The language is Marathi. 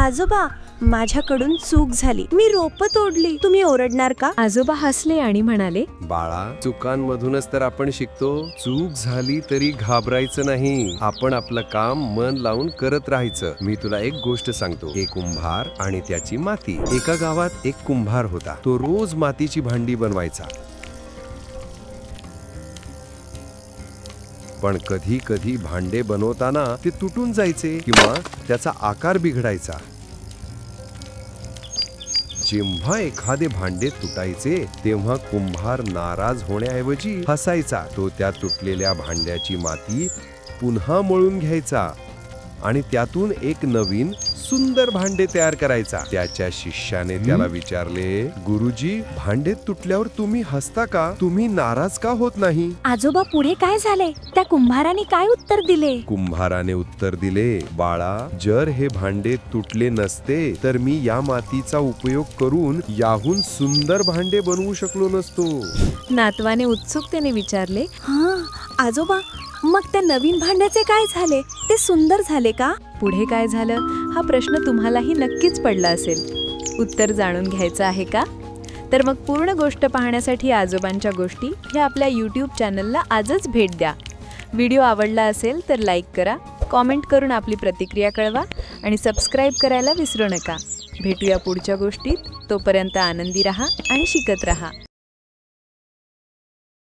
आजोबा माझ्याकडून चूक झाली. मी रोप तोडली. तुम्ही ओरडणार का? आजोबा हसले आणि म्हणाले बाळा चुकांमधूनच तर आपण शिकतो. चूक झाली तरी घाबरायचं नाही. आपण आपलं काम मन लावून करत राहायचं. मी तुला एक गोष्ट सांगतो. एक कुंभार आणि त्याची माती. एका गावात एक कुंभार होता. तो रोज मातीची भांडी बनवायचा. पण कधी कधी भांडे बनवताना ते तुटून जायचे किंवा त्याचा आकार बिघडायचा. जेव्हा एखादे भांडे तुटायचे तेव्हा कुंभार नाराज होण्याऐवजी हसायचा. तो त्या तुटलेल्या भांड्याची माती पुन्हा मळून घ्यायचा. आणि त्यातून एक नवीन सुंदर भांडे तयार करायचा. त्याच्या शिष्याने त्याला विचारले गुरुजी भांडे तुटल्यावर तुम्ही हसता का? तुम्ही नाराज का होत नाही? आजोबा पुढे काय झाले? त्या कुंभाराने काय उत्तर दिले? कुंभाराने उत्तर दिले बाळा जर हे भांडे तुटले नसते तर मी या मातीचा उपयोग करून याहून सुंदर भांडे बनवू शकलो नसतो. नातवाने उत्सुकतेने विचारले हा आजोबा मग त्या नवीन भांड्याचे काय झाले? ते सुंदर झाले का? पुढे काय झालं? हा प्रश्न तुम्हालाही नक्कीच पडला असेल. उत्तर जाणून घ्यायचं आहे का? तर मग पूर्ण गोष्ट पाहण्यासाठी आजोबांच्या गोष्टी ह्या आपल्या यूट्यूब चॅनलला आजच भेट द्या. व्हिडिओ आवडला असेल तर लाईक करा कॉमेंट करून आपली प्रतिक्रिया कळवा आणि सबस्क्राईब करायला विसरू नका. भेटूया पुढच्या गोष्टीत. तोपर्यंत आनंदी रहा आणि शिकत रहा.